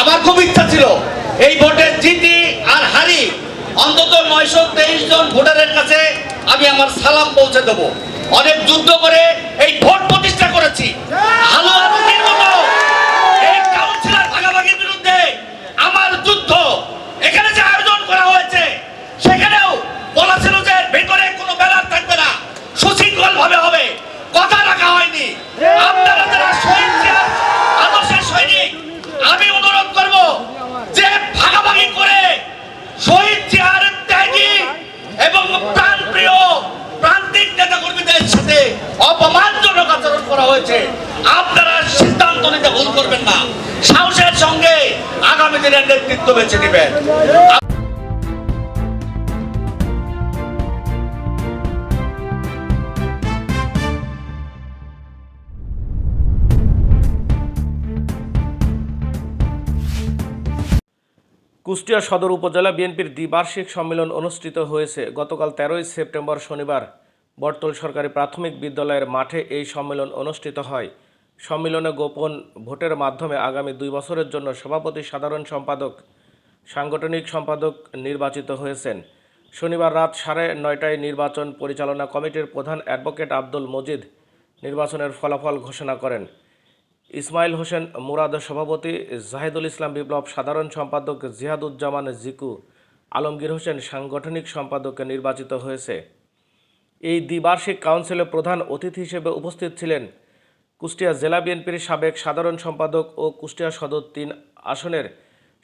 আমার খুব ইচ্ছা ছিল এই ভোটে জিতি আর হারি। অন্তত নয়শো তেইশ জন ভোটারের কাছে আমি আমার সালাম পৌঁছে দেবো। অনেক যুদ্ধ করে এই ভোট প্রতিষ্ঠা করেছি। ভাগাভাগির বিরুদ্ধে আমার যুদ্ধ। এখানে যে করা হয়েছে, সেখানেও বলা ছিল যে ভেতরে কোনো থাকবে না। ভাবে হবে। কথা রাখা হয়নি। আপনারা যারা শহীদ জিয়া আদর্শের সৈনিক আমি অনুরোধ করব যে ভাগাভাগি করে শহীদ চেহারের ত্যাগী এবং প্রাণপ্রিয় প্রান্তিক নেতা কর্মীদের সাথে অপমানজনক আচরণ করা হয়েছে, আপনারা সিদ্ধান্ত নিতে ভুল করবেন না। সাহসের সঙ্গে আগামী দিনের নেতৃত্ব বেছে নেবেন। কুষ্টিয়া সদর উপজেলা বিএনপির দ্বিবার্ষিক সম্মেলন অনুষ্ঠিত হয়েছে। গতকাল তেরোই সেপ্টেম্বর শনিবার বটতল সরকারি প্রাথমিক বিদ্যালয়ের মাঠে এই সম্মেলন অনুষ্ঠিত হয়। সম্মেলনে গোপন ভোটের মাধ্যমে আগামী দুই বছরের জন্য সভাপতি সাধারণ সম্পাদক, সাংগঠনিক সম্পাদক নির্বাচিত হয়েছেন। শনিবার রাত সাড়ে নয়টায় নির্বাচন পরিচালনা কমিটির প্রধান অ্যাডভোকেট আব্দুল মজিদ নির্বাচনের ফলাফল ঘোষণা করেন। ইসমাইল হোসেন মুরাদ সভাপতি, জাহেদুল ইসলাম বিপ্লব সাধারণ সম্পাদক জিহাদুজ্জামান জিকু, আলমগীর হোসেন সাংগঠনিক সম্পাদক নির্বাচিত হয়েছে। এই দ্বিবার্ষিক কাউন্সিলে প্রধান অতিথি হিসেবে উপস্থিত ছিলেন কুষ্টিয়া জেলা বিএনপির সাবেক সাধারণ সম্পাদক ও কুষ্টিয়া সদর তিন আসনের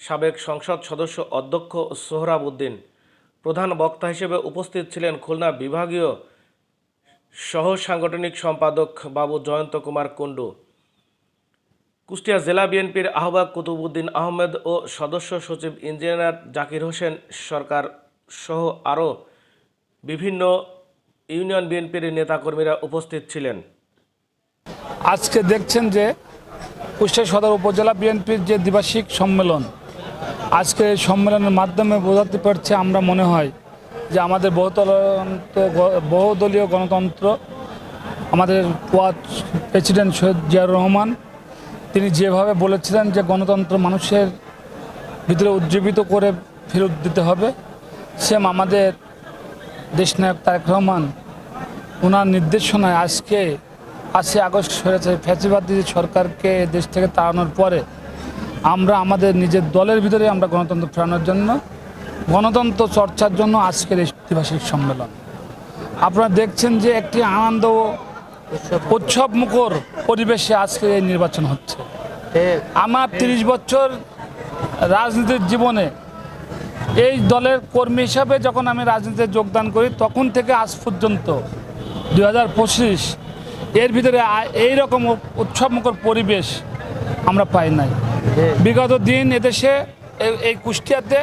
সাবেক সংসদ সদস্য অধ্যক্ষ সোহরাব উদ্দিন। প্রধান বক্তা হিসেবে উপস্থিত ছিলেন খুলনা বিভাগীয় সহ সাংগঠনিক সম্পাদক বাবু জয়ন্ত কুমার কুণ্ডু। কুষ্টিয়া জেলা বিএনপির আহ্বায়ক কুতুবুদ্দিন আহমেদ ও সদস্য সচিব ইঞ্জিনিয়ার জাকির হোসেন সরকার সহ আরও বিভিন্ন ইউনিয়ন বিএনপির নেতাকর্মীরা উপস্থিত ছিলেন। আজকে দেখছেন যে কুষ্টিয়া সদর উপজেলা বিএনপির যে দ্বিবার্ষিক সম্মেলন, আজকে সম্মেলনের মাধ্যমে বোঝাতে পারছে আমরা মনে হয় যে আমাদের বহুতন্ত্র বহুদলীয় গণতন্ত্র, আমাদের প্রেসিডেন্ট সৈয়দ জিয়াউর রহমান তিনি যেভাবে বলেছিলেন যে গণতন্ত্র মানুষের ভিতরে উজ্জীবিত করে ফেরত দিতে হবে, সেম আমাদের দেশনায়ক তারেক রহমান ওনার নির্দেশনায় আজকে আশি আগস্ট হয়েছে ফ্যাসিবাদী সরকারকে দেশ থেকে তাড়ানোর পরে আমরা আমাদের নিজের দলের ভিতরে আমরা গণতন্ত্র ফেরানোর জন্য, গণতন্ত্র চর্চার জন্য আজকের এই সম্মেলন। আপনারা দেখছেন যে একটি আনন্দ উৎসব মুখর পরিবেশে আজকে এই নির্বাচন হচ্ছে। আমার তিরিশ বছর রাজনীতির জীবনে এই দলের কর্মী হিসাবে যখন আমি রাজনীতিতে যোগদান করি, তখন থেকে আজ পর্যন্ত দু হাজার পঁচিশ এর ভিতরে এই রকম উৎসবমুখর পরিবেশ আমরা পাই নাই। বিগত দিন এদেশে এই কুষ্টিয়াতে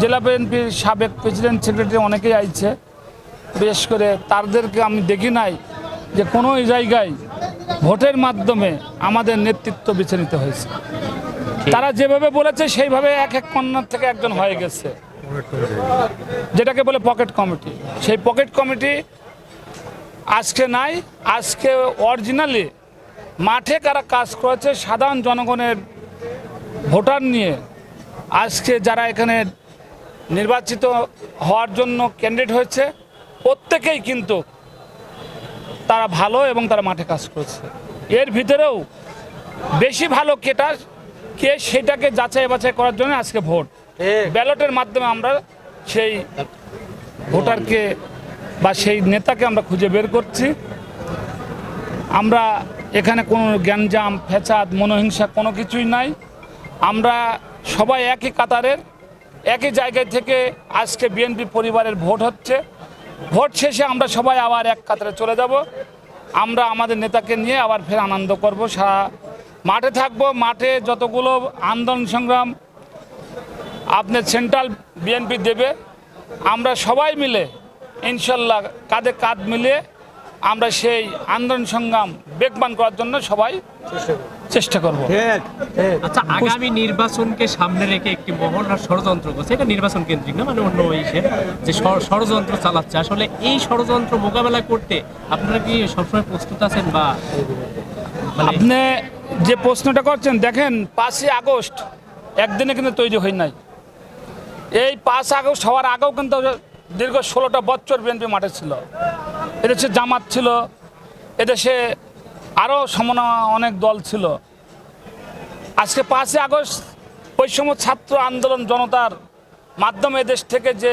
জেলা বিএনপির সাবেক প্রেসিডেন্ট, সেক্রেটারি অনেকেই আইছে। বিশেষ করে তাদেরকে আমি দেখি নাই। যে কোনো জায়গায় ভোটের মাধ্যমে আমাদের নেতৃত্ব বেছে নিতে হয়েছে তারা যেভাবে বলেছে সেইভাবে এক এক কন্যার থেকে একজন হয়ে গেছে। যেটাকে বলে পকেট কমিটি। সেই পকেট কমিটি আজকে নাই আজকে অরিজিনালি মাঠে কারা কাজ করেছে সাধারণ জনগণের ভোটার নিয়ে আজকে যারা এখানে নির্বাচিত হওয়ার জন্য ক্যান্ডিডেট হয়েছে প্রত্যেকেই কিন্তু তারা ভালো এবং তারা মাঠে কাজ করছে। এর ভিতরেও বেশি ভালো কেটা কে সেটাকে যাচাই বাছাই করার জন্য আজকে ভোট। ব্যালটের মাধ্যমে আমরা সেই ভোটারকে বা সেই নেতাকে আমরা খুঁজে বের করছি। আমরা এখানে কোনো গ্যাঞ্জাম ফেচাদ মনোহিংসা কোনো কিছুই নাই। আমরা সবাই একই কাতারের একই জায়গায় থেকে আজকে বিএনপি পরিবারের ভোট হচ্ছে। ভোট শেষে আমরা সবাই আবার এক কাতারে চলে যাব। আমরা আমাদের নেতাকে নিয়ে আবার ফের আনন্দ করব। সারা মাঠে থাকব। মাঠে যতগুলো আন্দোলন সংগ্রাম আপনি সেন্ট্রাল বিএনপি দেবে, আমরা সবাই মিলে ইনশাল্লাহ কাঁধে কাঁধ মিলিয়ে আমরা সেই আন্দোলন সংগ্রাম বেগবান করার জন্য সবাই চেষ্টা করব। আচ্ছা আগামী নির্বাচনকে সামনে রেখে একটি মহল আর ষড়যন্ত্র করছে। এটা নির্বাচন কেন্দ্রিক না মানে অন্য ইসে যে ষড়যন্ত্র চালাচ্ছে। আসলে এই ষড়যন্ত্র মোকাবেলা করতে আপনারা কি সবসময় প্রস্তুত আছেন বা মানে আপনি যে প্রশ্নটা করছেন দেখেন পাঁচই আগস্ট একদিনে কিন্তু তৈরি হয় নাই। এই পাঁচ আগস্ট হওয়ার আগেও কিন্তু দীর্ঘ ষোলোটা বছর বিএনপি মাঠে ছিল। এদেশে জামাত ছিল। এদেশে আরও সমান অনেক দল ছিল। আজকে পাঁচই আগস্ট বৈষম্য ছাত্র আন্দোলন জনতার মাধ্যমে দেশ থেকে যে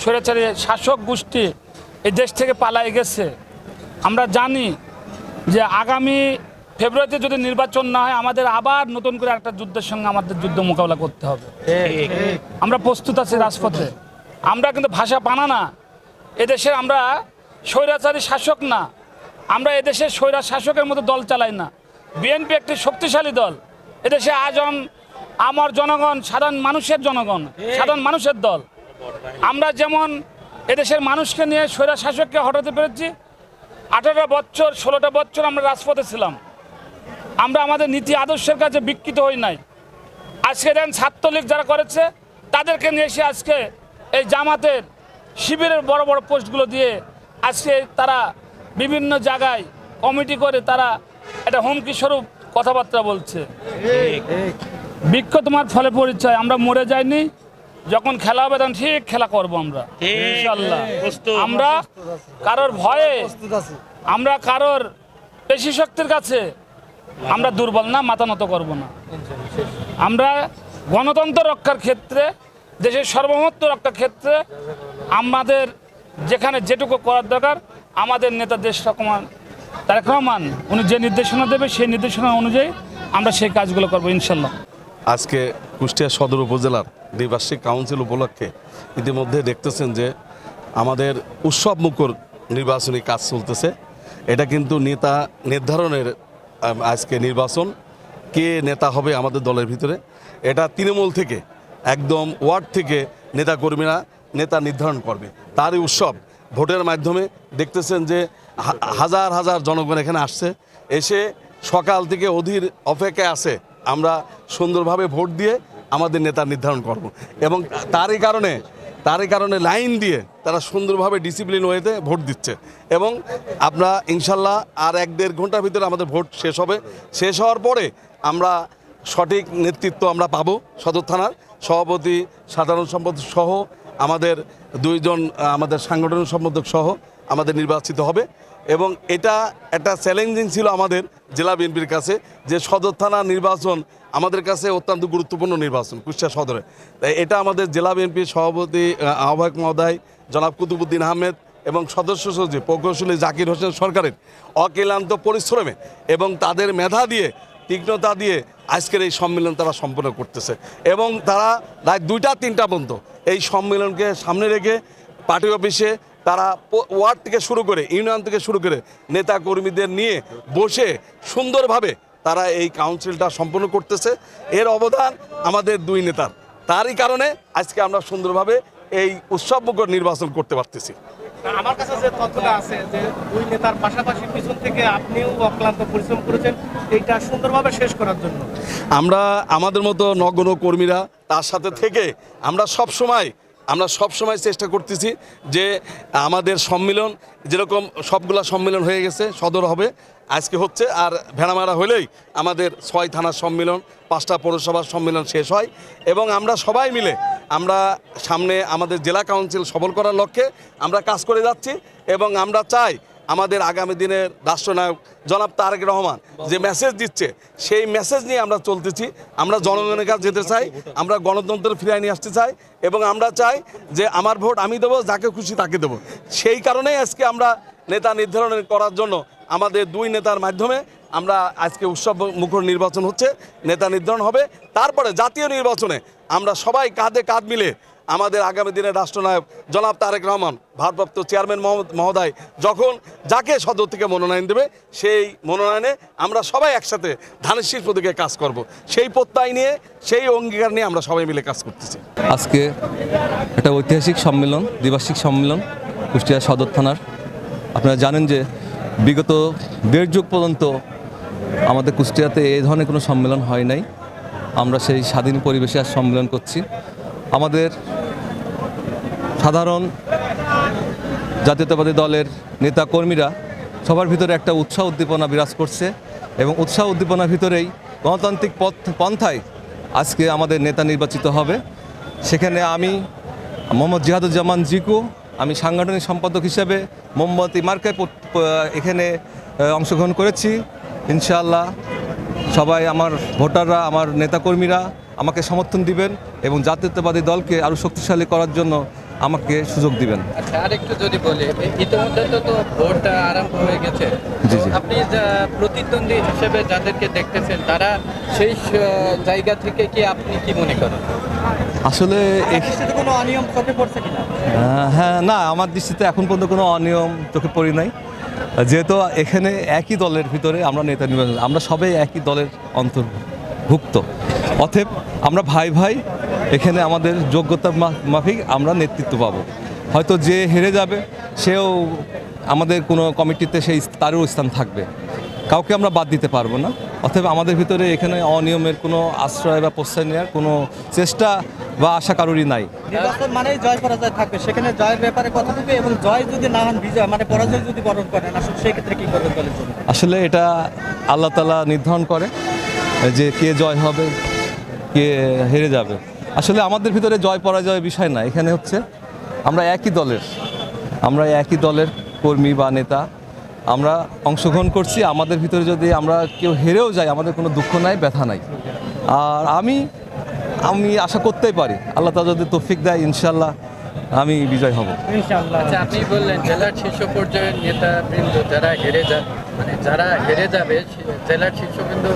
স্বৈরাচারী শাসক গোষ্ঠী এই দেশ থেকে পালাই গেছে। আমরা জানি যে আগামী ফেব্রুয়ারিতে যদি নির্বাচন না হয়, আমাদের আবার নতুন করে একটা যুদ্ধের সঙ্গে আমাদের যুদ্ধ মোকাবেলা করতে হবে। আমরা প্রস্তুত আছি রাজপথে। আমরা কিন্তু ভাষা পানা না। এদেশের আমরা স্বৈরাচারী শাসক না। আমরা এদেশের স্বৈরা শাসকের মতো দল চালাই না। বিএনপি একটি শক্তিশালী দল। এদেশে আজন আমার জনগণ সাধারণ মানুষের জনগণ সাধারণ মানুষের দল। আমরা যেমন এদেশের মানুষকে নিয়ে স্বৈরা শাসককে হটাতে পেরেছি আঠারো বছর ষোলোটা বছর আমরা রাজপথে ছিলাম। আমরা আমাদের নীতি আদর্শের কাছে বিকৃত হই নাই। আজকে দেন ছাত্রলীগ যারা করেছে তাদেরকে নিয়ে এসে আজকে এই জামাতের শিবিরের বড় বড় পোস্টগুলো দিয়ে আজকে তারা বিভিন্ন জায়গায় কমিটি করে তারা একটা হুমকি স্বরূপ কথাবার্তা বলছে। বৃক্ষ তোমার ফলে পরিচয় আমরা মরে যাইনি যখন খেলা হবে তখন ঠিক খেলা করব আমরা। ইনশাল্লাহ আমরা কারোর ভয়ে আমরা কারোর পেশি শক্তির কাছে আমরা দুর্বল না মাথা নত করব না। আমরা গণতন্ত্র রক্ষার ক্ষেত্রে দেশের সার্বভৌমত্ব একটা ক্ষেত্রে আমাদের যেখানে যেটুকু করার দরকার, আমাদের নেতা দেশ রকমান তারেক রহমান, উনি যে নির্দেশনা দেবে সেই নির্দেশনা অনুযায়ী আমরা সেই কাজগুলো করব ইনশাল্লাহ। আজকে কুষ্টিয়া সদর উপজেলার দ্বিবার্ষিক কাউন্সিল উপলক্ষে ইতিমধ্যে দেখতেছেন যে আমাদের উৎসব মুখর নির্বাচনী কাজ চলতেছে। এটা কিন্তু নেতা নির্ধারণের আজকে নির্বাচন, কে নেতা হবে আমাদের দলের ভিতরে, এটা তৃণমূল থেকে একদম ওয়ার্ড থেকে নেতাকর্মীরা নেতা নির্ধারণ করবে। তারই উৎসব ভোটের মাধ্যমে দেখতেছেন যে হাজার হাজার জনগণ এখানে আসছে। এসে সকাল থেকে অধীর অপেক্ষায় আছে। আমরা সুন্দরভাবে ভোট দিয়ে আমাদের নেতা নির্ধারণ করব। এবং তারই কারণে তারই কারণে লাইন দিয়ে তারা সুন্দরভাবে ডিসিপ্লিন ওয়েতে ভোট দিচ্ছে। এবং আমরা ইনশাল্লাহ আর এক দেড় ঘণ্টার ভিতরে আমাদের ভোট শেষ হবে। শেষ হওয়ার পরে আমরা সঠিক নেতৃত্ব আমরা পাবো সদর থানার। সভাপতি সাধারণ সম্পাদক সহ আমাদের দুইজন আমাদের সাংগঠনিক সম্পাদক সহ আমাদের নির্বাচিত হবে। এবং এটা একটা চ্যালেঞ্জিং ছিল আমাদের জেলা বিএনপির কাছে যে সদর থানা নির্বাচন আমাদের কাছে অত্যন্ত গুরুত্বপূর্ণ নির্বাচন কুষ্টিয়া সদরে। এটা আমাদের জেলা বিএনপির সভাপতি আহ, আহ্বায়ক মহোদয় জনাব কুতুবুদ্দিন আহমেদ এবং সদস্য সচিব প্রকৌশলী জাকির হোসেন সরকারের অক্লান্ত পরিশ্রমে এবং তাদের মেধা দিয়ে তীক্ষ্ণতা দিয়ে আজকের এই সম্মেলন তারা সম্পন্ন করতেছে। এবং তারা রাত দুইটা, তিনটা পর্যন্ত এই সম্মেলনকে সামনে রেখে পার্টি অফিসে তারা ওয়ার্ড থেকে শুরু করে, ইউনিয়ন থেকে শুরু করে নেতা কর্মীদের নিয়ে বসে সুন্দরভাবে তারা এই কাউন্সিলটা সম্পন্ন করতেছে। এর অবদান আমাদের দুই নেতার। তারই কারণে আজকে আমরা সুন্দরভাবে এই উৎসবমুখর নির্বাচন করতে পারতেছি। আমার কাছে যে তথ্যটা আছে যে দুই নেতার পাশাপাশি পিছন থেকে আপনিও অক্লান্ত পরিশ্রম করেছেন এইটা সুন্দরভাবে শেষ করার জন্য। আমরা আমাদের মতো নগ্ন কর্মীরা, তার সাথে থেকে আমরা সব সময়, আমরা সব সময় চেষ্টা করতেছি যে আমাদের সম্মেলন, যেরকম সবগুলা সম্মেলন হয়ে গেছে, সদর হবে, আজকে হচ্ছে, আর ভেড়ামারা হলেই আমাদের ছয় থানার সম্মেলন পাঁচটা পৌরসভার সম্মেলন শেষ হয় এবং আমরা সবাই মিলে আমরা সামনে আমাদের জেলা কাউন্সিল সবল করার লক্ষ্যে আমরা কাজ করে যাচ্ছি এবং আমরা চাই আমাদের আগামী দিনের রাষ্ট্রনায়ক জনাব তারেক রহমান যে মেসেজ দিচ্ছে, সেই মেসেজ নিয়ে আমরা চলতেছি। আমরা জনগণের কাছে যেতে চাই, আমরা গণতন্ত্র ফিরিয়ে নিয়ে আসতে চাই এবং আমরা চাই যে আমার ভোট আমি দেবো, যাকে খুশি তাকে দেবো। সেই কারণেই আজকে আমরা নেতা নির্ধারণ করার জন্য আমাদের দুই নেতার মাধ্যমে আমরা আজকে উৎসব মুখর নির্বাচন হচ্ছে, নেতা নির্ধারণ হবে। তারপরে জাতীয় নির্বাচনে আমরা সবাই কাঁধে কাঁধ মিলে আমাদের আগামী দিনের রাষ্ট্রনায়ক জনাব তারেক রহমান, ভারপ্রাপ্ত চেয়ারম্যান মহোদয় যখন যাকে সদর থেকে মনোনয়ন দেবে, সেই মনোনয়নে আমরা সবাই একসাথে ধানের শীষ প্রতীকে কাজ করব। সেই প্রত্যয় নিয়ে, সেই অঙ্গীকার নিয়ে আমরা সবাই মিলে কাজ করতেছি। আজকে একটা ঐতিহাসিক সম্মেলন, দ্বিবার্ষিক সম্মেলন, কুষ্টিয়া সদর থানার। আপনারা জানেন যে বিগত দেড় যুগ পর্যন্ত আমাদের কুষ্টিয়াতে এই ধরনের কোনো সম্মেলন হয় নাই। আমরা সেই স্বাধীন পরিবেশে আজ সম্মেলন করছি। আমাদের সাধারণ জাতীয়তাবাদী দলের নেতা কর্মীরা সবার ভিতরে একটা উৎসাহ উদ্দীপনা বিরাজ করছে এবং উৎসাহ উদ্দীপনার ভিতরেই গণতান্ত্রিক পথ, পন্থায় আজকে আমাদের নেতা নির্বাচিত হবে। সেখানে আমি মোহাম্মদ জিহাদুজ্জামান জিকু, আমি সাংগঠনিক সম্পাদক হিসেবে মোমবাতি মার্কায় এখানে অংশগ্রহণ করেছি। ইনশাআল্লাহ সবাই আমার ভোটাররা আমার নেতাকর্মীরা আমাকে সমর্থন দিবেন এবং জাতীয়তাবাদী দলকে আরও শক্তিশালী করার জন্য আমাকে সুযোগ দিবেন। আচ্ছা আরেকটু যদি বলি ইতিমধ্যে তো তো ভোট আরম্ভ হয়ে গেছে। জি, জি। আপনি প্রতিদ্বন্দ্বী হিসেবে যাদেরকে দেখতেছেন তারা সেই জায়গা থেকে কি আপনি কি মনে করেন? আসলে কোনো অনিয়ম চোখে পড়ছে কিনা? হ্যাঁ না আমার দৃষ্টিতে এখন পর্যন্ত কোনো অনিয়ম চোখে পড়ি নাই। যেহেতু এখানে একই দলের ভিতরে আমরা নেতা নির্বাচন, আমরা সবাই একই দলের অন্তর্ভুক্ত। অথব আমরা ভাই ভাই, এখানে আমাদের যোগ্যতা মাফিক আমরা নেতৃত্ব পাবো। হয়তো যে হেরে যাবে, সেও আমাদের কোনো কমিটিতে সেই তারও স্থান থাকবে। কাউকে আমরা বাদ দিতে পারব না। অতএব আমাদের ভিতরে এখানে অনিয়মের কোনো আশ্রয় বা প্রশ্রয় নেওয়ার কোনো চেষ্টা বা আশা কারোরই নাই। নির্বাচন মানেই জয় পরাজয় থাকবে। সেখানে জয়ের ব্যাপারে কথা বলবে এবং জয় যদি না হন বিজয় মানে পরাজয় যদি বরণ করেন আসলে সেক্ষেত্রে কি করবেন দলের জন্য আসলে এটা আল্লাহ তালা নির্ধারণ করে যে কে জয় হবে কে হেরে যাবে। আসলে আমাদের ভিতরে জয় পরাজয় বিষয় না। এখানে হচ্ছে আমরা একই দলের আমরা একই দলের কর্মী বা নেতা আমরা অংশগ্রহণ করছি আমাদের ভিতরে যদি আমরা কেউ হেরেও যাই আমাদের কোনো দুঃখ নাই ব্যথা নাই। আর আমি আমি আশা করতেই পারি আল্লাহ তা যদি তৌফিক দেয় ইনশাল্লাহ আমি বিজয় হব। আচ্ছা আপনি বললেন জেলার শীর্ষ পর্যায়ের নেতাবৃন্দ যারা হেরে যা মানে যারা হেরে যাবে জেলার শীর্ষবৃন্দ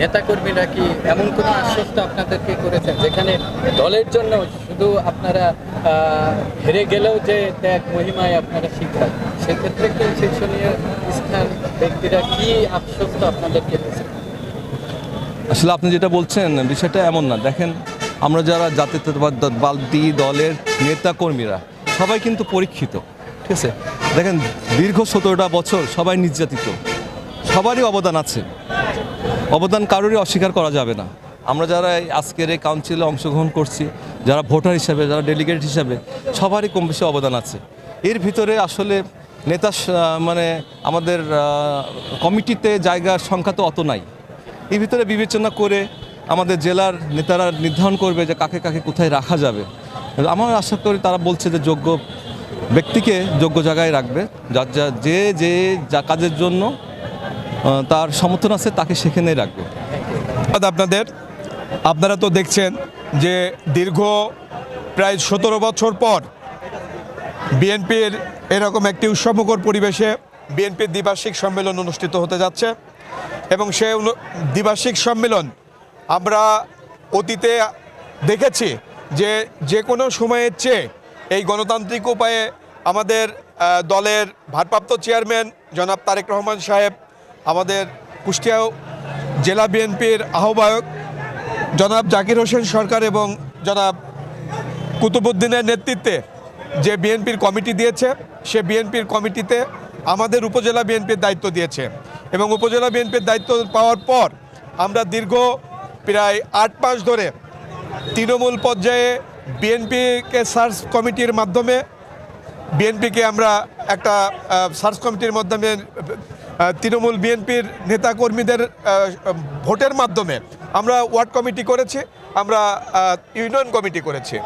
নেতাকর্মীরা কি এমন কোনো আশ্বস্ত আপনাদেরকে করেছেন যেখানে দলের জন্য শুধু আপনারা হেরে গেলেও যে ত্যাগ, মহিমায় আপনারা শিক্ষা সেক্ষেত্রে কি শীর্ষনীয় স্থান ব্যক্তিরা কি আশ্বস্ত আপনাদেরকে আসলে আপনি যেটা বলছেন, বিষয়টা এমন না। দেখেন, আমরা যারা জাতীয়তাবাদী দলের নেতা কর্মীরা সবাই কিন্তু পরীক্ষিত, ঠিক আছে? দেখেন, দীর্ঘ সতেরোটা বছর সবাই নির্যাতিত, সবারই অবদান আছে। অবদান কারোরই অস্বীকার করা যাবে না। আমরা যারা আজকের এই কাউন্সিলে অংশগ্রহণ করছি যারা ভোটার হিসাবে, যারা ডেলিগেট হিসাবে, সবারই কম বেশি অবদান আছে। এর ভিতরে আসলে নেতা মানে আমাদের কমিটিতে জায়গার সংখ্যা তো অত নাই। এর ভিতরে বিবেচনা করে আমাদের জেলার নেতারা নির্ধারণ করবে যে কাকে কাকে কোথায় রাখা যাবে। আমার আশা করি তারা বলছে যে যোগ্য ব্যক্তিকে যোগ্য জায়গায় রাখবে। যার যা, যে যে যা কাজের জন্য তার সমর্থন আছে, তাকে সেখানেই রাখবে। আপনাদের, আপনারা তো দেখছেন যে দীর্ঘ প্রায় সতেরো বছর পর বিএনপির এরকম একটি উৎসবমুখর পরিবেশে বিএনপির দ্বিবার্ষিক সম্মেলন অনুষ্ঠিত হতে যাচ্ছে এবং সে দ্বিবার্ষিক সম্মেলন আমরা অতীতে দেখেছি যে যে কোনো সময়ের চেয়ে এই গণতান্ত্রিক উপায়ে আমাদের দলের ভারপ্রাপ্ত চেয়ারম্যান জনাব তারেক রহমান সাহেব, আমাদের কুষ্টিয়া জেলা বিএনপির আহ্বায়ক জনাব জাকির হোসেন সরকার এবং জনাব কুতুবুদ্দিনের নেতৃত্বে যে বিএনপির কমিটি দিয়েছে, সে বিএনপির কমিটিতে আমাদের উপজেলা বিএনপির দায়িত্ব দিয়েছে এবং উপজেলা বিএনপির দায়িত্ব পাওয়ার পর আমরা দীর্ঘ প্রায় আট মাস ধরে তৃণমূল পর্যায়ে বিএনপিকে সার্চ কমিটির মাধ্যমে, বিএনপিকে আমরা একটা সার্চ কমিটির মাধ্যমে তৃণমূল বিএনপির নেতাকর্মীদের ভোটের মাধ্যমে আমরা ওয়ার্ড কমিটি করেছি, আমরা ইউনিয়ন কমিটি করেছি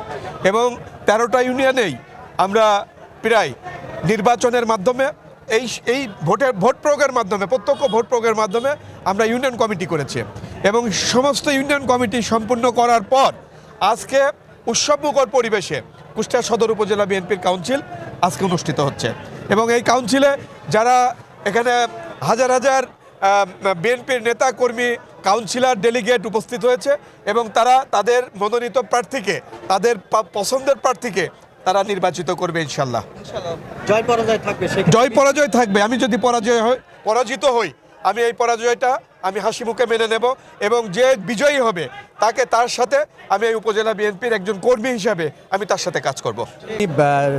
এবং তেরোটা ইউনিয়নেই আমরা প্রায় নির্বাচনের মাধ্যমে, এই এই ভোটের, ভোট প্রয়োগের মাধ্যমে, প্রত্যক্ষ ভোট প্রয়োগের মাধ্যমে আমরা ইউনিয়ন কমিটি করেছি এবং সমস্ত ইউনিয়ন কমিটি সম্পূর্ণ করার পর আজকে উৎসবমুখর পরিবেশে কুষ্টিয়া সদর উপজেলা বিএনপির কাউন্সিল আজকে অনুষ্ঠিত হচ্ছে এবং এই কাউন্সিলে যারা এখানে হাজার হাজার বিএনপির নেতা কর্মী কাউন্সিলর ডেলিগেট উপস্থিত হয়েছে এবং তারা তাদের মনোনীত প্রার্থীকে তাদের পছন্দের প্রার্থীকে তারা নির্বাচিত করবে ইনশাল্লাহ জয় পরাজয় থাকবে জয় পরাজয় থাকবে। আমি যদি পরাজয় হই পরাজিত হই আমি এই পরাজয়টা আমি হাসি মুখে মেনে নেব এবং যে বিজয়ী হবে, তাকে তার সাথে আমি এই উপজেলা বিএনপির একজন কর্মী হিসাবে আমি তার সাথে কাজ করব।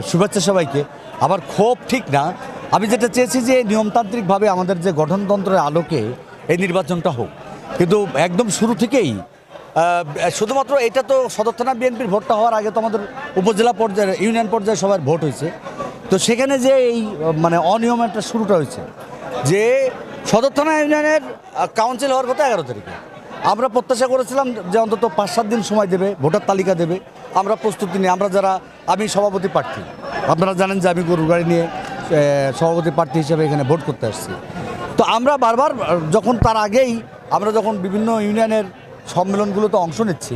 শুভেচ্ছা সবাইকে। আমার ক্ষোভ ঠিক না। আমি যেটা চেয়েছি যে নিয়মতান্ত্রিকভাবে আমাদের যে গঠনতন্ত্রের আলোকে এই নির্বাচনটা হোক। কিন্তু একদম শুরু থেকেই শুধুমাত্র এটা তো সদর থানা বিএনপির ভোটটা হওয়ার আগে তো আমাদের উপজেলা পর্যায়ে ইউনিয়ন পর্যায়ে সবার ভোট হয়েছে। তো সেখানে যে এই মানে অনিয়ম একটা শুরুটা হয়েছে, যে সদর থানা ইউনিয়নের কাউন্সিল হওয়ার কথা এগারো তারিখে। আমরা প্রত্যাশা করেছিলাম যে অন্তত পাঁচ, সাত দিন সময় দেবে, ভোটার তালিকা দেবে। আমরা প্রস্তুতি নিই আমরা যারা, আমি সভাপতি প্রার্থী। আপনারা জানেন যে আমি গরুর গাড়ি নিয়ে সভাপতি প্রার্থী হিসেবে এখানে ভোট করতে আসছি। তো আমরা বারবার, যখন তার আগেই, আমরা যখন বিভিন্ন ইউনিয়নের সম্মেলনগুলোতে অংশ নিচ্ছি,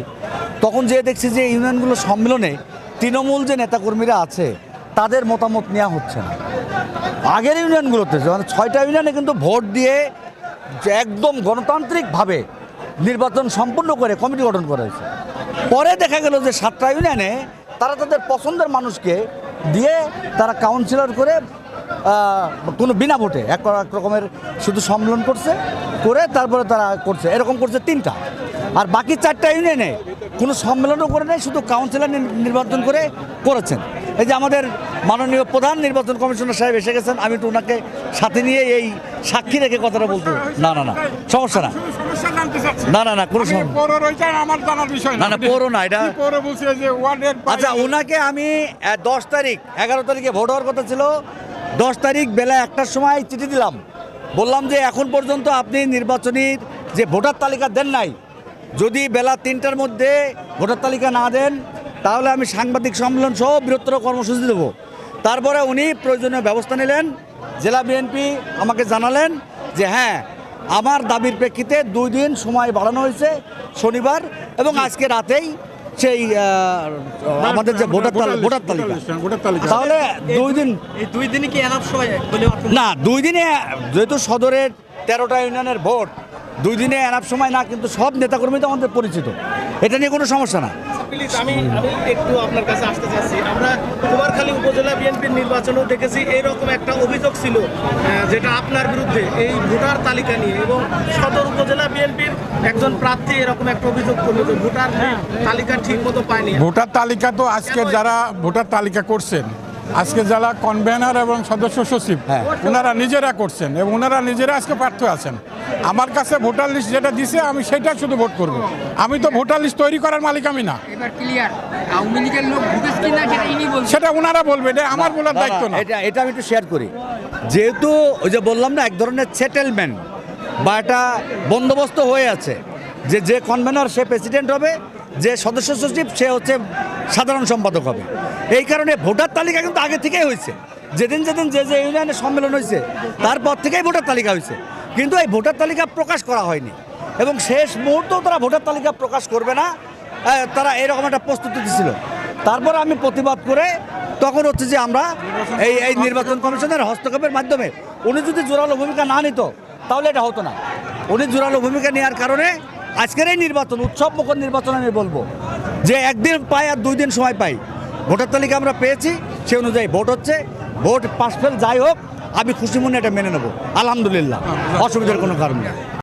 তখন যে দেখছি যে ইউনিয়নগুলোর সম্মেলনে তৃণমূল যে নেতাকর্মীরা আছে তাদের মতামত নেওয়া হচ্ছে না। আগের ইউনিয়নগুলোতে ছয়টা ইউনিয়নে কিন্তু ভোট দিয়ে একদম গণতান্ত্রিকভাবে নির্বাচন সম্পূর্ণ করে কমিটি গঠন করা হয়েছে। পরে দেখা গেল যে সাতটা ইউনিয়নে তারা তাদের পছন্দের মানুষকে দিয়ে তারা কাউন্সিলর করে কোনো বিনা ভোটে এক এক রকমের শুধু সম্মেলন করছে, করে তারপরে তারা করছে। এরকম করছে তিনটা। আর বাকি চারটা ইউনিয়নে কোনো সম্মেলনও করে নেই, শুধু কাউন্সিলর নির্বাচন করে করেছেন। এই যে আমাদের মাননীয় প্রধান নির্বাচন কমিশনার সাহেব এসে গেছেন আমি তো ওনাকে সাথে নিয়ে এই সাক্ষী রেখে কথাটা বলতে না না না সমস্যা না। না না না কোনো না। না পৌর না এটা আচ্ছা ওনাকে আমি দশ তারিখ এগারো তারিখে ভোট হওয়ার কথা ছিল। দশ তারিখ বেলা একটার সময় চিঠি দিলাম। বললাম যে এখন পর্যন্ত আপনি নির্বাচনীর যে ভোটার তালিকা দেন নাই যদি বেলা তিনটার মধ্যে ভোটার তালিকা না দেন তাহলে আমি সাংবাদিক সম্মেলন সহ বৃহত্তর কর্মসূচি দেবো। তারপরে উনি প্রয়োজনীয় ব্যবস্থা নিলেন জেলা বিএনপি আমাকে জানালেন যে হ্যাঁ আমার দাবির প্রেক্ষিতে দুই দিন সময় বাড়ানো হয়েছে শনিবার এবং আজকে রাতেই সেই আমাদের যে ভোটার তালিকা ভোটার তালিকা। তালিকা তাহলে দুই দিন এই দুই দিনে কি না দুই দিনে যেহেতু সদরের তেরোটা ইউনিয়নের ভোট দুই দিনে এনাফ সময় না কিন্তু সব নেতাকর্মী তো আমাদের পরিচিত। এটা নিয়ে কোনো সমস্যা না। প্লিজ, আমি আমি একটু আপনার কাছে আসতে চাচ্ছি। আমরা কুমারখালী উপজেলা বিএনপির নির্বাচনেও দেখেছি এইরকম একটা অভিযোগ ছিল যেটা আপনার বিরুদ্ধে এই ভোটার তালিকা নিয়ে এবং সদর উপজেলা বিএনপির একজন প্রার্থী এরকম একটা অভিযোগ করল যে ভোটার তালিকা ঠিক মতো পায়নি। ভোটার তালিকা তো আজকে যারা ভোটার তালিকা করছেন আজকে যারা কনভেনার এবং সদস্য সচিব হ্যাঁ। ওনারা নিজেরা করছেন এবং ওনারা নিজেরা আজকে প্রার্থী আছেন। আমার কাছে ভোটার লিস্ট যেটা দিছে আমি সেটা শুধু ভোট করব। আমি তো ভোটার লিস্ট তৈরি করার মালিক আমি না। সেটা ইনি বলছেন। সেটা ওনারা বলবে এটা আমার বলার দায়িত্ব না, না। এটা এটা আমি একটু শেয়ার করি। যেহেতু ওই যে বললাম না এক ধরনের সেটেলমেন্ট বা এটা বন্দোবস্ত হয়ে আছে যে যে কনভেনার সে প্রেসিডেন্ট হবে যে সদস্য সচিব, সে হচ্ছে সাধারণ সম্পাদক হবে। এই কারণে ভোটার তালিকা কিন্তু আগে থেকেই হয়েছে। যেদিন যেদিন যে যে ইউনিয়নের সম্মেলন হয়েছে, তারপর থেকেই ভোটার তালিকা হয়েছে। কিন্তু এই ভোটার তালিকা প্রকাশ করা হয়নি। এবং শেষ মুহূর্তেও তারা ভোটার তালিকা প্রকাশ করবে না। তারা এরকম একটা প্রস্তুতি ছিল তারপর আমি প্রতিবাদ করে তখন হচ্ছে যে আমরা এই এই নির্বাচন কমিশনের হস্তক্ষেপের মাধ্যমে উনি যদি জোরালো ভূমিকা না নিত, তাহলে এটা হতো না। উনি জোরালো ভূমিকা নেওয়ার কারণে আজকের এই নির্বাচন উৎসব মুখর নির্বাচন আমি বলব। যে একদিন পাই আর দুই দিন সময় পাই। ভোটার তালিকা আমরা পেয়েছি সে অনুযায়ী ভোট হচ্ছে। ভোট পাশ ফেল যাই হোক আমি খুশি মনে এটা মেনে নেব। আলহামদুলিল্লাহ। অসুবিধার কোনো কারণ নেই।